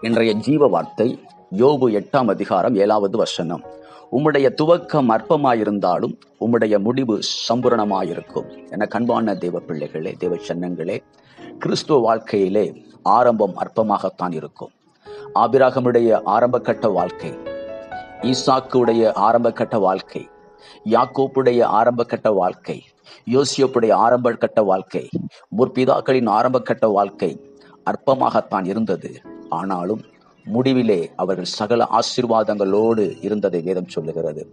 இன்றைய ஜீவ வார்த்தை யோபு எட்டாம் அதிகாரம் ஏழாவது வசனம். உம்முடைய துவக்கம் அற்பமாயிருந்தாலும் உம்முடைய முடிவு சம்பூரணமாயிருக்கும். என கண்பான தேவ பிள்ளைகளே தேவ சன்னங்களே கிறிஸ்துவ வாழ்க்கையிலே ஆரம்பம் அற்பமாகத்தான் இருக்கும். ஆபிராகமுடைய ஆரம்ப கட்ட வாழ்க்கை ஈசாக்குடைய ஆரம்ப கட்ட வாழ்க்கை யாக்கோப்புடைய ஆரம்ப கட்ட வாழ்க்கை யோசியப்புடைய ஆரம்ப கட்ட வாழ்க்கை முற்பிதாக்களின் ஆரம்ப கட்ட வாழ்க்கை அற்பமாகத்தான் இருந்தது. ஆனாலும் முடிவிலே அவர்கள் சகல ஆசீர்வாதங்களோடு இருந்ததை வேதம் சொல்லுகிறது.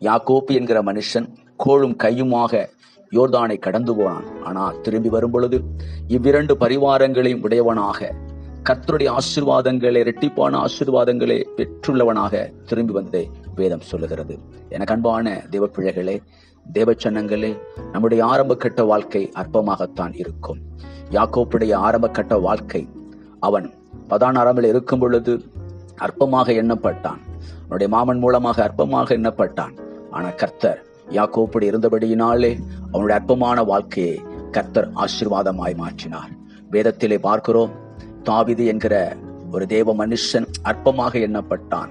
யாக்கோப்பு என்கிற மனுஷன் கோழும் கையுமாக யோர்தானை கடந்து போனான். ஆனால் திரும்பி வரும் பொழுது இவ்விரண்டு பரிவாரங்களையும் உடையவனாக கர்த்தருடைய ஆசீர்வாதங்களை இரட்டிப்பான ஆசீர்வாதங்களை பெற்றுள்ளவனாக திரும்பி வந்ததை வேதம் சொல்லுகிறது. எனக்கு அன்பான தேவ பிள்ளைகளே தேவச்சன்னங்களே நம்முடைய ஆரம்ப கட்ட வாழ்க்கை அற்பமாகத்தான் இருக்கும். யாக்கோப்புடைய ஆரம்ப கட்ட வாழ்க்கை அவன் பதானாராமில் இருக்கும் பொழுது அற்பமாக எண்ணப்பட்டான். அவனுடைய மாமன் மூலமாக அற்பமாக எண்ணப்பட்டான். ஆனா கர்த்தர் யாக்கோப்படி இருந்தபடியினாலே அவனுடைய அற்பமான வாழ்க்கையை கர்த்தர் ஆசீர்வாதமாய் மாற்றினார். வேதத்திலே பார்க்கிறோம் தாவிது என்கிற ஒரு தேவ மனுஷன் அற்பமாக எண்ணப்பட்டான்.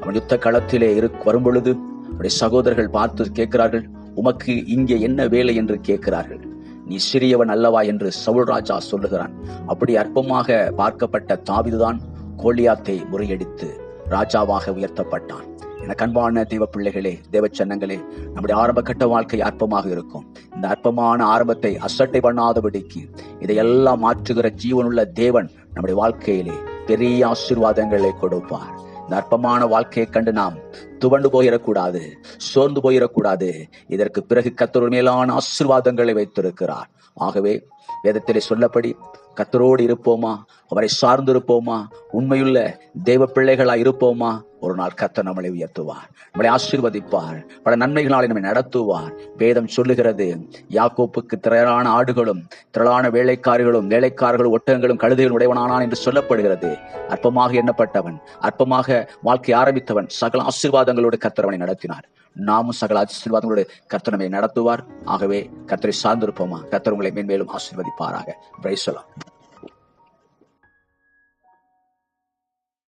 அவன் யுத்த களத்திலே இரு வரும் பொழுது அவருடைய சகோதரர்கள் பார்த்து கேட்கிறார்கள் உமக்கு இங்கே என்ன வேலை? என்று கேட்கிறார்கள். நீ சிறியவன் அல்லவா என்று சவுல் ராஜா சொல்லுகிறான். அப்படி அற்பமாக பார்க்கப்பட்ட தாவிதுதான் கோலியாத்தை முறியடித்து ராஜாவாக உயர்த்தப்பட்டான். என கண்பான தெய்வ பிள்ளைகளே தேவ சன்னங்களே நம்முடைய ஆரம்ப கட்ட வாழ்க்கை அற்பமாக இருக்கும். இந்த அற்பமான ஆரம்பத்தை அசட்டை பண்ணாதபடிக்கு இதையெல்லாம் மாற்றுகிற ஜீவனுள்ள தேவன் நம்முடைய வாழ்க்கையிலே பெரிய ஆசீர்வாதங்களை கொடுப்பார். அற்பமான வாழ்க்கையை கண்டு நாம் துவண்டு போயிடக்கூடாது சோர்ந்து போயிடக்கூடாது. இதற்கு பிறகு கத்தர் மேலான ஆசீர்வாதங்களை வைத்திருக்கிறார். ஆகவே வேதத்திலே சொல்லப்படி கத்தரோடு இருப்போமா? அவரை சார்ந்திருப்போமா? உண்மையுள்ள தெய்வ பிள்ளைகளா இருப்போமா? ஒரு நாள் கத்த நம்மளை உயர்த்துவார் நம்மளை ஆசீர்வதிப்பார் பல நன்மைகளால் நம்மை நடத்துவார். வேதம் சொல்லுகிறது யாக்கோப்புக்கு திரளான ஆடுகளும் திரளான வேலைக்காரர்களும் வேலைக்காரர்களும் ஒட்டகங்களும் கழுதைகள் உடையவனானான் என்று சொல்லப்படுகிறது. அற்பமாக எண்ணப்பட்டவன் அற்பமாக வாழ்க்கை ஆரம்பித்தவன் சகல ஆசீர்வாதங்களோடு கத்திரவனை நடத்தினார். நாமும் சகல ஆசீர்வாதங்களோடு கத்தனமை நடத்துவார். ஆகவே கத்தரை சார்ந்திருப்போமா? கத்தர் உங்களை மேன்மேலும் ஆசீர்வதிப்பாராக. பிரைசலாம்